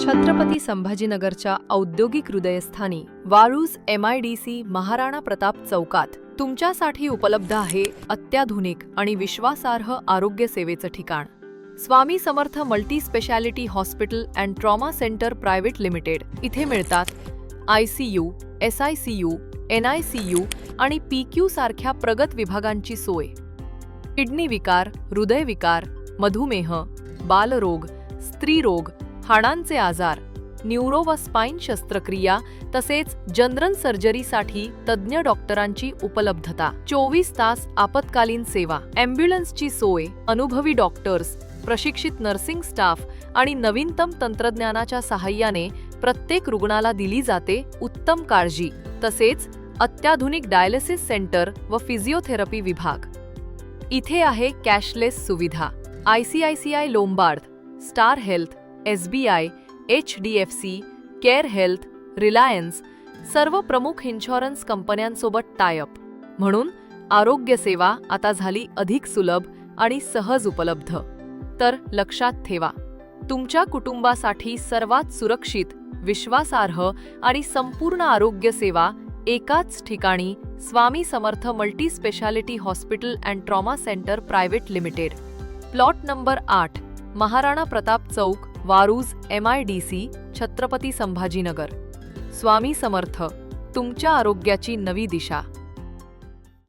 छत्रपती संभाजीनगरच्या औद्योगिक हृदयस्थानी Waluj M I D C Maharana Pratap चौकात तुमच्यासाठी उपलब्ध आहे अत्याधुनिक आणि विश्वासार्ह आरोग्य सेवेचं ठिकाण. Swami Samarth multi speciality hospital and trauma centre private limited इथे मिळतात. I C U S I C U N I C U आणि पी क्यू सारख्या प्रगत विभागांची सोय. किडनी विकार हृदयविकार मधुमेह बालरोग स्त्रीरोग हाडांचे आजार न्यूरो व स्पाईन शस्त्रक्रिया तसेच जनरल सर्जरीसाठी तज्ज्ञ डॉक्टरांची उपलब्धता. चोवीस तास आपत्कालीन सेवा. अँब्युलन्सची सोय अनुभवी डॉक्टर्स प्रशिक्षित नर्सिंग स्टाफ आणि नवीनतम तंत्रज्ञानाच्या सहाय्याने प्रत्येक रुग्णाला दिली जाते उत्तम काळजी. तसेच अत्याधुनिक डायलिसिस सेंटर व फिजिओथेरपी विभाग. इथे आहे कॅशलेस सुविधा. I C I C I Lombard Star Health S B I H D F C Care Health Reliance सर्व प्रमुख इन्शुरन्स कंपन्यांसोबत टायअप म्हणून आरोग्य सेवा आता झाली अधिक सुलभ आणि सहज उपलब्ध. तर लक्षात ठेवा तुमच्या कुटुंबासाठी सर्वात सुरक्षित विश्वासार्ह आणि संपूर्ण आरोग्य सेवा एकाच ठिकाणी Swami Samarth multi speciality hospital and trauma centre private limited. Plot number आठ Maharana Pratap Chowk Waluj M I D C Chhatrapati Sambhajinagar. Swami Samarth तुमच्या आरोग्याची नवी दिशा.